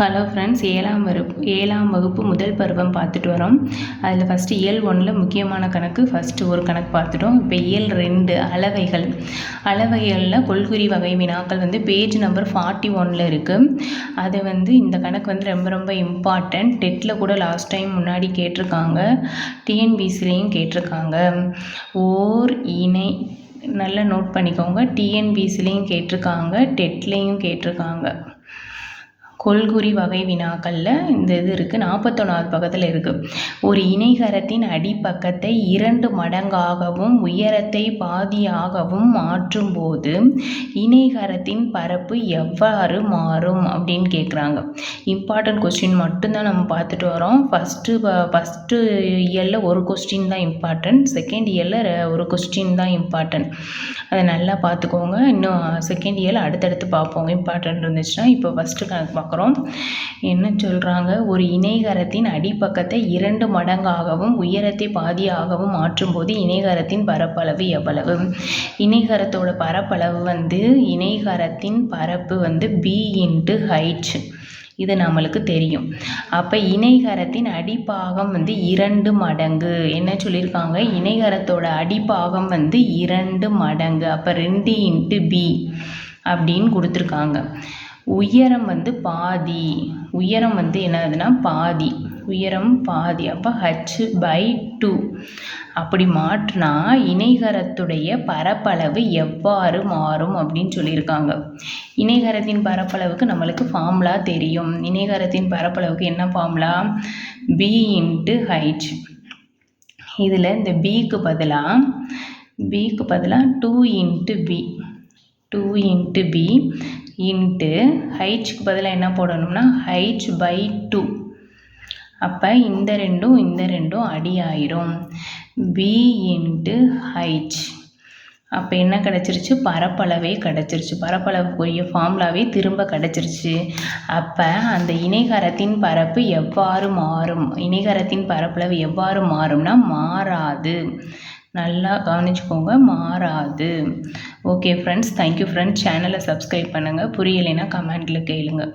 Hello friends ஏழாம் வகுப்பு ஏழாம் வகுப்பு முதல் பருவம் பார்த்துட்டு வரோம். அதில் ஃபஸ்ட்டு இயல் ஒன்றில் முக்கியமான கணக்கு ஃபஸ்ட்டு ஒரு கணக்கு பார்த்துட்டோம். இப்போ இயல் ரெண்டு அளவைகள். அளவைகளில் கொள்குறி வகை வினாக்கள் வந்து பேஜ் நம்பர் ஃபார்ட்டி ஒனில் இருக்குது அது வந்து இந்த கணக்கு வந்து ரொம்ப ரொம்ப இம்பார்ட்டண்ட் டெட்டில் கூட லாஸ்ட் டைம் முன்னாடி கேட்டிருக்காங்க. டிஎன்பிசிலையும் கேட்டிருக்காங்க. ஓர் இணை நல்லா நோட் பண்ணிக்கோங்க. டிஎன்பிசிலையும் கேட்டிருக்காங்க. டெட்லேயும் கேட்டிருக்காங்க. கொள்குறி வகை வினாக்களில் இந்த இது இருக்குது நாற்பத்தொன்னாவது பக்கத்தில் இருக்குது ஒரு இணைகரத்தின் அடிப்பக்கத்தை இரண்டு மடங்காகவும் உயரத்தை பாதியாகவும் மாற்றும் போது இணைகரத்தின் பரப்பு எவ்வாறு மாறும் அப்படின்னு கேட்குறாங்க இம்பார்ட்டன்ட் கொஸ்டின் மட்டும்தான் நம்ம பார்த்துட்டு வரோம். ஃபஸ்ட்டு ஃபஸ்ட்டு இயரில் ஒரு கொஸ்டின் தான் இம்பார்ட்டன்ட் செகண்ட் இயரில் ஒரு கொஸ்டின் தான் இம்பார்ட்டன்ட் அதை நல்லா பார்த்துக்கோங்க. இன்னும் செகண்ட் இயரில் அடுத்தடுத்து பார்ப்போம். இம்பார்ட்டன்ட் இருந்துச்சுன்னா இப்போ ஃபஸ்ட்டு கணக்கு பார்ப்போம். பார்க்குறோம். என்ன சொல்கிறாங்க ஒரு இணைகரத்தின் அடிப்பக்கத்தை இரண்டு மடங்காகவும் உயரத்தை பாதியாகவும் மாற்றும்போது இணைகரத்தின் பரப்பளவு எவ்வளவு? இணைகரத்தோட பரப்பளவு வந்து இணைகரத்தின் பரப்பு வந்து பி இன்ட்டு ஹைட் இது நம்மளுக்கு தெரியும். அப்போ இணைகரத்தின் அடிப்பாகம் வந்து இரண்டு மடங்கு. என்ன சொல்லியிருக்காங்க? இணைகரத்தோட அடிப்பாகம் வந்து இரண்டு மடங்கு. அப்போ ரெண்டு இன்ட்டு பி அப்படின்னு கொடுத்துருக்காங்க. உயரம் வந்து பாதி. உயரம் வந்து என்னதுன்னா பாதி. உயரம் பாதி. அப்போ ஹச் பை டூ அப்படி மாற்றினா இணைகரத்துடைய பரப்பளவு எவ்வாறு மாறும் அப்படின்னு சொல்லியிருக்காங்க. இணைகரத்தின் பரப்பளவுக்கு நம்மளுக்கு ஃபார்முலா தெரியும். இணைகரத்தின் பரப்பளவுக்கு என்ன ஃபார்முலா பி இன்ட்டு ஹைச் இதில் இந்த பிக்கு பதிலாக பிக்கு பதிலாக two into B two into B into ஹைச்சுக்கு பதிலாக என்ன போடணும்னா ஹைச் பை டூ அப்போ இந்த ரெண்டும் இந்த ரெண்டும் அடி ஆயிரும் பி இன்ட்டு ஹைச் அப்போ என்ன கிடச்சிருச்சு? பரப்பளவே கிடச்சிருச்சு. பரப்பளவுக்குரிய ஃபார்முலாவே திரும்ப கிடச்சிருச்சு. அப்போ அந்த இணைகரத்தின் பரப்பு எவ்வாறு மாறும்? இணைகரத்தின் பரப்பளவு எவ்வாறு மாறும்னா மாறாது. நல்லா கவனிச்சுக்கோங்க மாறாது. Okay friends thank you friends சேனலை சப்ஸ்கிரைப் பண்ணுங்கள் புரியலைன்னா கமெண்ட்டில் கேளுங்கள்